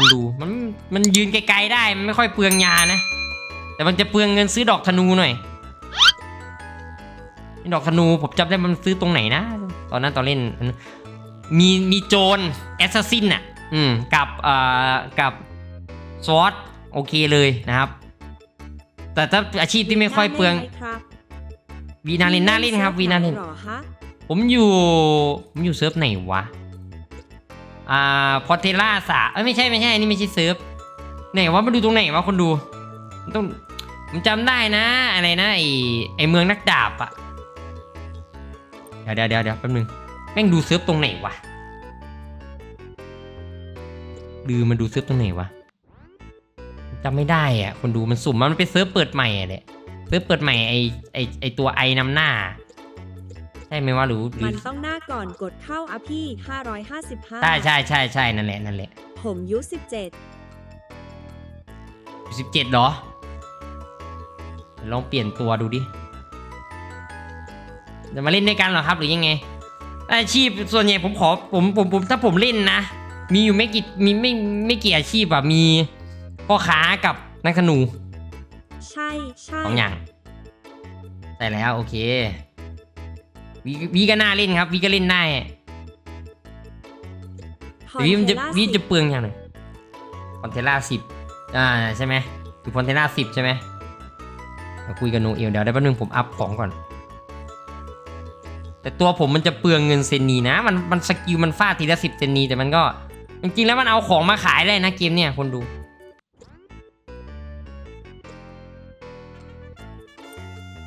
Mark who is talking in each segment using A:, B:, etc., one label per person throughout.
A: คนดู มันมันยืนไกลๆได้ มันไม่ค่อยเปลืองยานะ แต่มันจะเปลืองเงินซื้อดอกธนูหน่อยนี่ดอกธนูผมจำได้มันซื้อตรงไหนนะ ตอนนั้นตอนเล่น มีมีโจรแอสซัสซินอะ อืม กับเอ่อกับซอสโอเคเลยนะครับ แต่ถ้าอาชีพที่ไม่ค่อยเปลือง
B: น่าล่นไหมครับ
A: วีนาเล่นน่าเล่นครับวีนาเล่น
B: หรอฮะ
A: ผมอยู่ ผมอยู่เซิร์ฟไหนวะ อ่าพอเทล่าสาเอ้ยไม่ใช่ไม่ใช่นี่ไม่ใช่เซิร์ฟไหนวะมาดูตรงไหนวะคนดูมันต้องผมจำได้นะ อะไรนะไอไอเมืองนักดาบอะเดี๋ยวเดี๋ยวเดี๋ยวเดี๋ยวแป๊บนึงแม่งดูเซิร์ฟตรงไหนวะดูมันดูเซิร์ฟตรงไหนวะจำไม่ได้อะคนดูมันสุ่มมันเป็นเซิร์ฟเปิดใหม่อะแหละเซิร์ฟเปิดใหม่ไอไอไอตัวไอนำหน้า ใช่ไหมว่าหรือหรื
B: มั
A: อน
B: ต้องหน้าก่อนกดเข้าอะพี่ 555
A: ใช่ใช่ใช่ใช่นั่นแหละนั่นแหละ
B: ผมยุ17
A: สิบเจ็ดเหรอ ลองเปลี่ยนตัวดูดิจะมาเล่นด้วยกันเหรอครับหรือยังไง อาชีพส่วนใหญ่ผมขอผมผมผมถ้าผมเล่นนะ มีอยู่ไม่กี่มีไม่ไม่กี่อาชีพอะมีพ่อค้ากับนักธนู
B: ใช่ใช่
A: สองอย่างใช่แล้วโอเค วีวีก็น่าเล่นครับวีก็เล่นได้
B: พอ
A: แต่วีมันจะ
B: เทล่า
A: วี
B: สิบ
A: จะเปลืองอย่างหนึ่งคอนเทล่าสิบอ่าใช่ไหมคือคอนเทล่าสิบใช่ไหมเดี๋ยวคุยกับโนเอลเดี๋ยวได้แป๊บนึงผมอัพของก่อน แต่ตัวผมมันจะเปลืองเงินเซนนีนะ มันมันสกิลมันฟาดทีละสิบเซนนีแต่มันก็ จริงๆแล้วมันเอาของมาขายได้นะเกมเนี่ยคนดู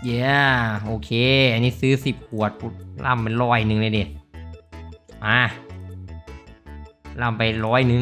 A: เย้โอเค อันนี้ซื้อสิบขวดปุ๊บล่ำเป็นร้อยหนึ่งเลยเด็มาล่ำไปร้อยหนึ่ง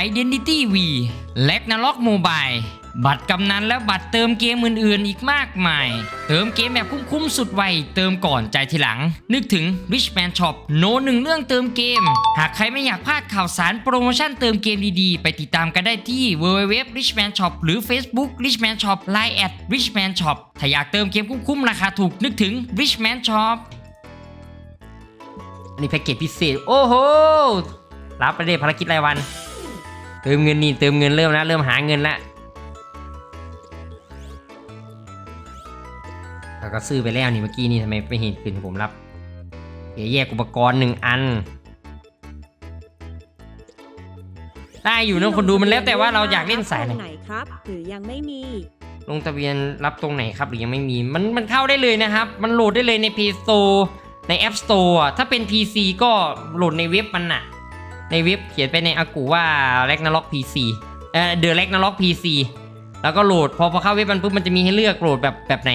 C: Identity V และ n a l o g Mobile บัตรกำนันและบัตรเติมเกมอื่นๆ อีกมากมาย เติมเกมแบบคุ้มๆสุดไว เติมก่อนใจทีหลัง นึกถึง Richman Shop โนหนึ่งเรื่องเติมเกม หากใครไม่อยากพลาดข่าวสารโปรโมชั่นเติมเกมดีๆ ไปติดตามกันได้ที่ www richman shop หรือ Facebook richman shop line at richman shop ถ้าอยากเติมเกมคุ้มๆราคาถูกนึกถึง richman shop
A: อันนี้แพ็กเกจพิเศษ โอ้โห รับไปเลยภารกิจรายวัน เติมเงินนี่เติมเงินเริ่มแล้วเริ่มหาเงินแล้วแล้วก็ซื้อไปแล้วนี่เมื่อกี้นี่ทำไมไม่เห็นขึ้นผมรับเดี๋ยวแยกอุปกรณ์หนึ่งอัน ได้อยู่นะคนดูมันแล้วแต่ว่าเราอยากเล่นสายไหน
B: ไหนครับ หรือยังไม่มี
A: ลงทะเบียนรับตรงไหนครับหรือยังไม่มี มันมันเข้าได้เลยนะครับ มันโหลดได้เลยใน Play Store ใน App Store อะถ้าเป็น PC ก็โหลดในเว็บมันน่ะ ในเว็บเขียนไปในอากูว่า Ragnarok PC เอ่อ The Ragnarok PC แล้วก็โหลดพอพอเข้าเว็บมันปุ๊บมันจะมีให้เลือกโหลดแบบแบบไหน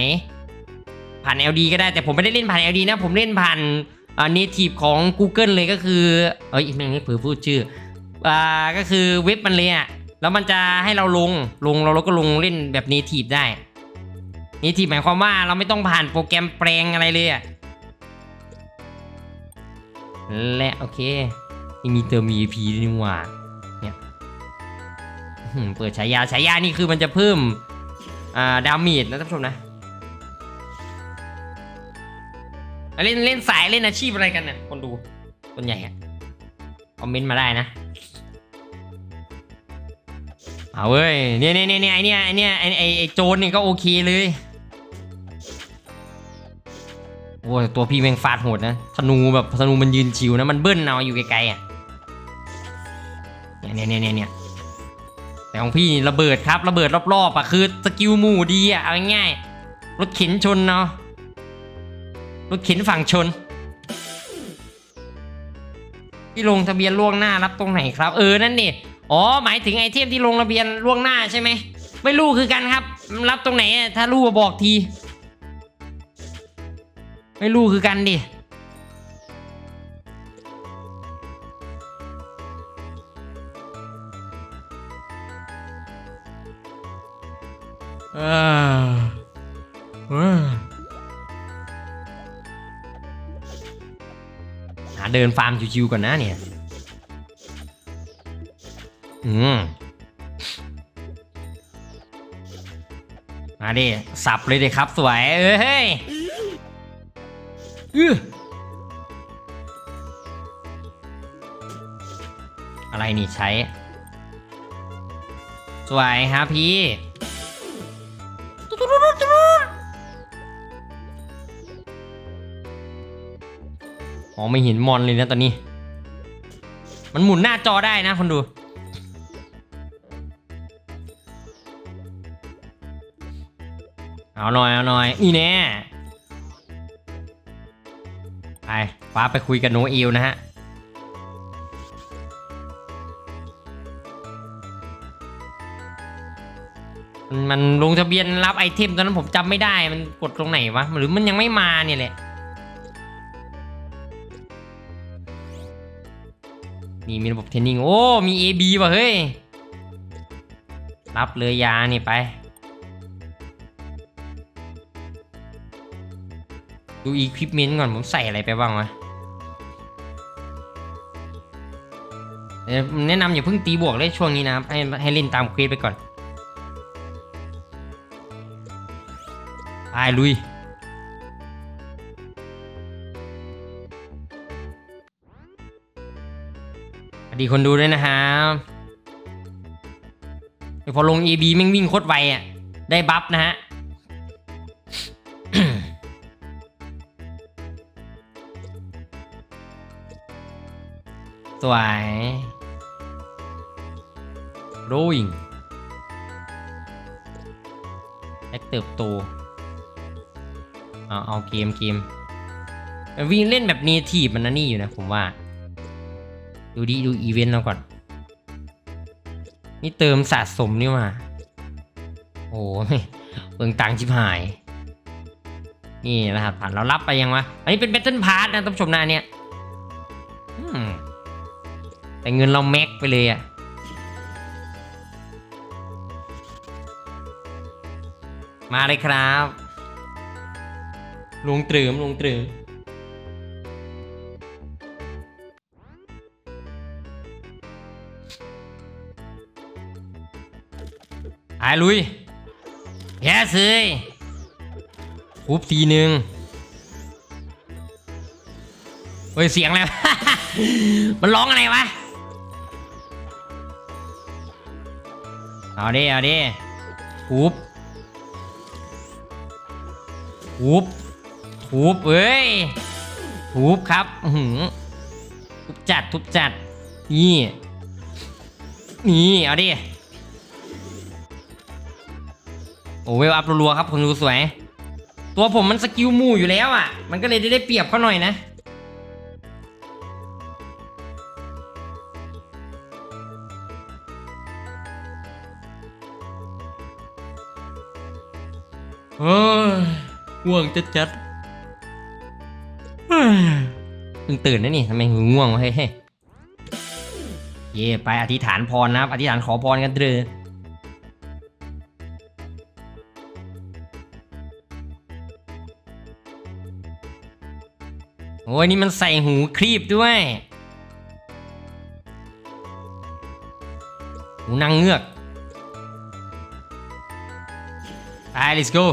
A: ผ่าน LD ก็ได้แต่ผมไม่ได้เล่นผ่าน LD นะ ผมเล่นผ่านอ่า native ของ Google เลยก็คือเอ้ยแม่งไม่เผือพูดชื่ออ่าก็คือเว็บมันเลยอะแล้วมันจะให้เราลงลงเราเราก็ลงเล่นแบบ native ได้ native หมายความว่าเราไม่ต้องผ่านโปรแกรมแปลงอะไรเลยอะและโอเค นี่มีเติม VIP ด้วยนี่หว่าเนี่ยเปิดฉายาฉายานี่คือมันจะเพิ่มอ่าดาเมจนะท่านผู้ชมนะเล่นเล่นสายเล่นอาชีพอะไรกันน่ะคนดูคนใหญ่อะคอมเมนต์มาได้นะเอาเว้ยเนี่ยเนี่ยเนี่ยเนี่ยไอเนี่ยไอเนี่ยไอไอไอโจนเนี่ยก็โอเคเลยโอ้ยตัวพี่แม่งฟาดโหดนะธนูแบบธนูมันยืนชิวนะมันเบิ้ลเอาอยู่ไกลๆอะ เนี่ยเนี่ยเนี่ยเนี่ยแต่ของพี่ระเบิดครับระเบิดรอบๆอะคือสกิลหมู่ดีอะเอาง่ายรถเข็นชนเนาะรถเข็นฝั่งชน ที่ลงทะเบียนล่วงหน้ารับตรงไหนครับ เออนั่นนี่อ๋อหมายถึงไอเทมที่ลงทะเบียนล่วงหน้าใช่ไหมไม่รู้คือกันครับ รับตรงไหนถ้ารู้บอกที ไม่รู้คือกันดิ ออเออหาเดินฟาร์มชิวๆก่อนนะเนี่ย อืม มาดิ สับเลยดิครับ สวยเฮ้ยอื้ออะไรนี่ใช้ สวยครับพี่ อ๋อไม่เห็นมอนเลยนะตอนนี้ มันหมุนหน้าจอได้นะคนดู เอาหน่อยเอาหน่อยนี่แน่ไปฟ้าไปคุยกับโนเอลนะฮะมันมันลงทะเบียนรับไอเทมตอนนั้นผมจำไม่ได้มันกดตรงไหนวะหรือมันยังไม่มาเนี่ยแหละ นี่มีระบบเทรนนิ่ง โอ้ มี AB ว่ะเฮ้ย รับเลยยานี่ไป ดูอีควิปเมนต์ก่อน ผมใส่อะไรไปบ้างวะแนะนำอย่าเพิ่งตีบวกเลยช่วงนี้นะครับ ให้ให้เล่นตามเควสไปก่อน ไปลุย ดีคนดูด้วยนะครับพอลง AB แม่งวิ่งโคตรไวอะ ได้บัฟนะฮะสวยโรยิงแอคเติบโตเอาเอาเกมเกม วิ่งเล่นแบบเนทีฟมันนะนี่อยู่นะผมว่า ดูดีดูอีเวนต์เราก่อน นี่เติมสะสมนี่มาโอ้ยเปลืองตังชิบหาย นี่รหัสผ่านเรารับไปยังวะ อันนี้เป็น b บ t เทิลพาร์ทนะท่านผู้ชมนาเนี่ยแต่เงินเราแม็กไปเลยอะมาเลยครับลุงตรืมลุงตรืม ไอ้ลุยแย่เลยทุบทีหนึ่งเฮ้ย เสียงอะไรมันร้องอะไรวะ เอาดิ เอาดิทุบทุบทุบเอ้ยทุบครับหือทุบจัด ทุบจัด นี่ นี่ เอาดิ โอ้เวลอัพรัวๆครับคนดูสวย ตัวผมมันสกิลหมู่อยู่แล้วอะ มันก็เลยได้ได้เปรียบเขาหน่อยนะเฮ้ยง่วงจัดจัดๆเฮ้ยเพิ่งตื่นนะนี่ทำไมหูง่วงวะเฮ้ยเฮ้ยเย่ไปอธิษฐานพรนะครับ อธิษฐานขอพรกันเถอะ โอ้ยนี่มันใส่หูครีบด้วยหูนางเงือกไป let's go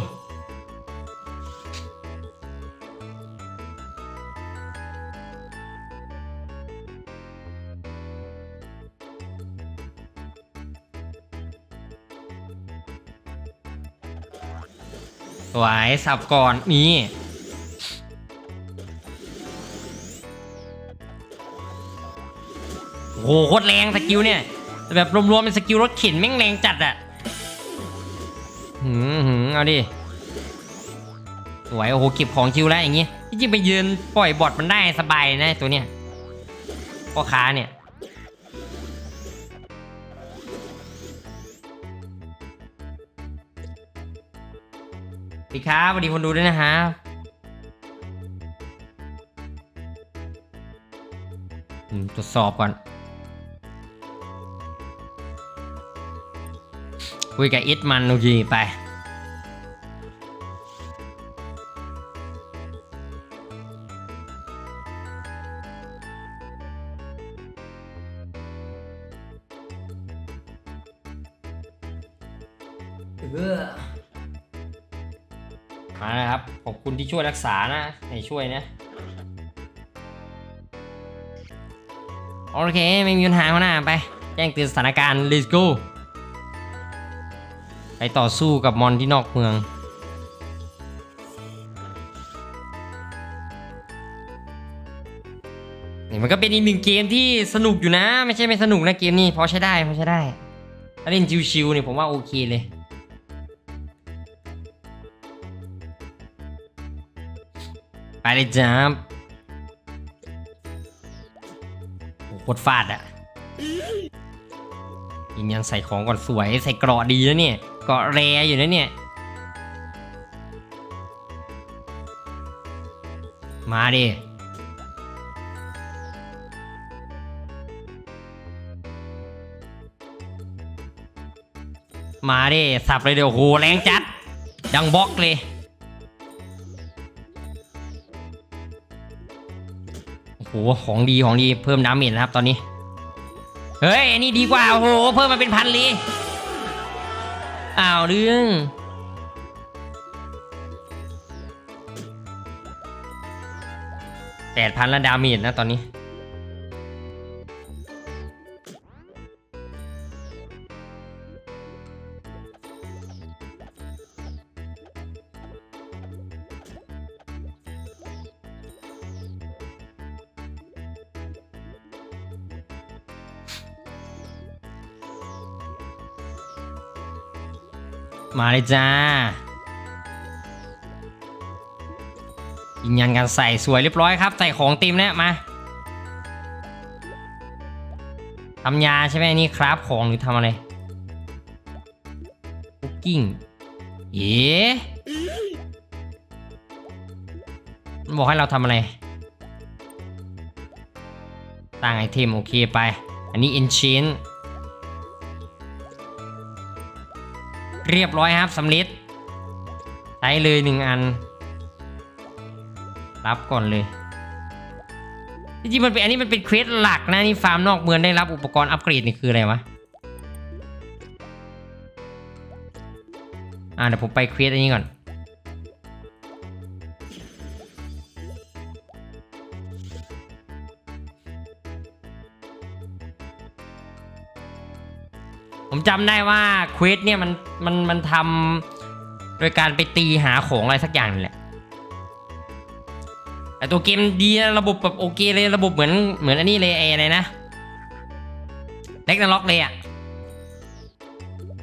A: สวยสับก่อนนี่ โหโคตรแรงสกิลเนี่ยแต่แบบรวมๆเป็นสกิลรถเข็นแม่งแรงจัดอะหืมหืมเอาดิสวยโอ้โหเก็บของคิวแล้วอย่างงี้จริงไปยืนปล่อยบอทมันได้สบายนะตัวเนี้ยพ่อค้าเนี่ยสวัสดีครับสวัสดีคนดูด้วยนะฮะอืมตรวจสอบก่อน คุยกับอิทมันโอเคไป เออมาแล้วครับ ขอบคุณที่ช่วยรักษานะ ให้ช่วยนะ โอเค ไม่มีปัญหาแล้วนะไป แจ้งเตือนสถานการณ์ let's go ต่อสู้กับมอนที่นอกเมือง นี่มันก็เป็นอีกหนึ่งเกมที่สนุกอยู่นะ ไม่ใช่ไม่สนุกนะเกมนี้พอใช้ได้พอใช้ได้ถ้าเล่นชิวๆเนี่ยผมว่าโอเคเลยไปเลยจ้าบโคตรฟาดอะยิงยันใส่ของก่อนสวยใส่เกราะดีแล้วเนี่ย เกาะแรอยู่นะเนี่ย มาดิมาดิสับเลยเดี๋ยวโหแรงจัด ดังบล็อกเลยโอ้โหของดีของดีเพิ่มดาเมจนะครับตอนนี้ เฮ้ยอันนี้ดีกว่า โอ้โห เพิ่มมาเป็นพันเลย อ้าวเรื่องแปดพันละดาเมจนะตอนนี้ มาเลยจ้ายืนยันการใส่สวยเรียบร้อยครับ ใส่ของเต็มแล้วมาทำยาใช่ไหมนี่ครับของหรือทำอะไรคุกกิ้งเอ๋มันบอกให้เราทำอะไรสร้างไอเทมโอเคไป อันนี้ enchant เรียบร้อยครับสำลิดใช้เลยหนึ่งอัน รับก่อนเลยจริงๆมันเป็นอันนี้มันเป็นเควสหลักนะนี่ฟาร์มนอกเมืองได้รับอุปกรณ์อัปเกรดนี่คืออะไรวะอ่าเดี๋ยวผมไปเควสอันนี้ก่อน จำได้ว่าเควสเนี่ยมันมันมันทำโดยการไปตีหาของอะไรสักอย่างนี่แหละแต่ตัวเกมดีนะระบบแบบโอเคเลยระบบเหมือนเหมือนอันนี้เลยไอ้อะไรนะเล็กนาล็อกเลยอะ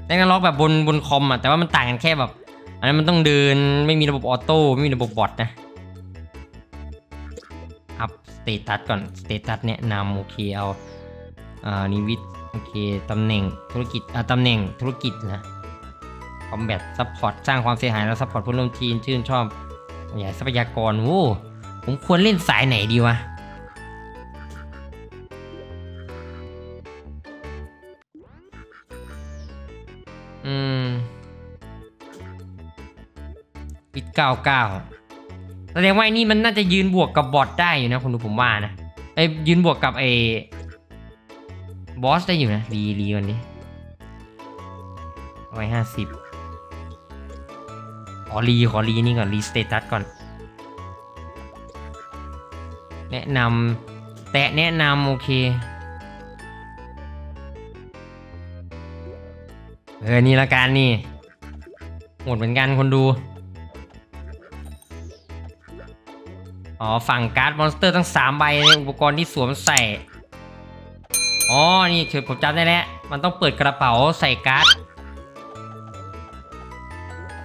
A: เล็กนาล็อกแบบบนบนคอมอะแต่ว่ามันต่างกันแค่แบบ อันนั้นมันต้องเดินไม่มีระบบออโต้ไม่มีระบบบอทนะอัพสเตตัสก่อนสเตตัสแนะนำโอเคเอาอ่านิวิท โอเคตำแหน่งธุรกิจอ่าตำแหน่งธุรกิจนะคอมแบทซัพพอร์ตสร้างความเสียหายแล้วซัพพอร์ตผู้ร่วมทีมชื่นชอบขยายทรัพยากรโอ้ผมควรเล่นสายไหนดีวะอืมวิดเก้าเก้าแสดงว่าไอ้นี่มันน่าจะยืนบวกกับบอทได้อยู่นะคุณดูผมว่านะไอ้ยยืนบวกกับไอ้ บอสได้อยู่นะรีรีวันนี้ร้อยห้าสิบขอรีขอรีนี่ก่อนรีสเตตัสก่อน แนะนำแตะแนะนำโอเคเออนี่ละกันนี่ หมดเหมือนกันคนดู อ๋อ ฝั่งการ์ดมอนสเตอร์ทั้ง3ใบในอุปกรณ์ที่สวมใส่ อ๋อ นี่คือผมจำได้แล้ว มันต้องเปิดกระเป๋าใส่การ์ด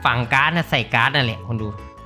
A: ฝั่งการ์ดนะใส่การ์ดนั่นแหละคนดู